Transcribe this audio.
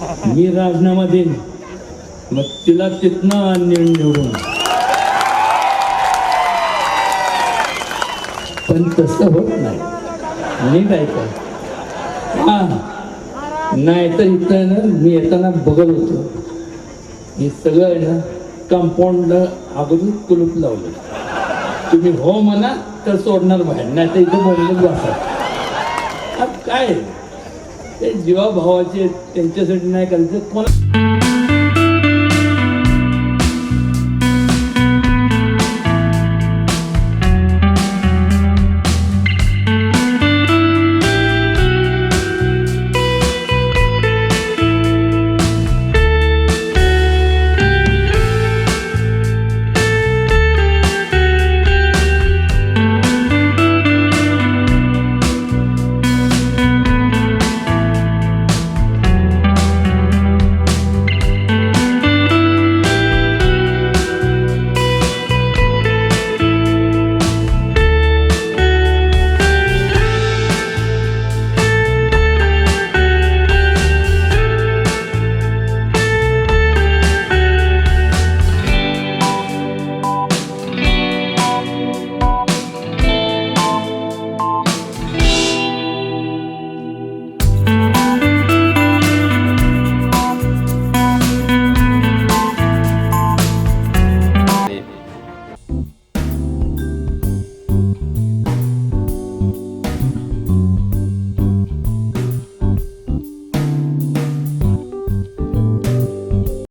मी राजीनामा देईन मग तिला तिथनं निवडून. पण तसं होत नाही. नीट काय हा. नाही तर इथं ना मी येताना बघत होतो. हे सगळं ना कंपाऊंड अगोदर कुलूप लावलं. तुम्ही हो म्हणा तर सोडणार बाहेर. नाही तर इथं बोललं बसा काय? ते जीवाभावाचे त्यांच्यासाठी नाही करायचं. कोणा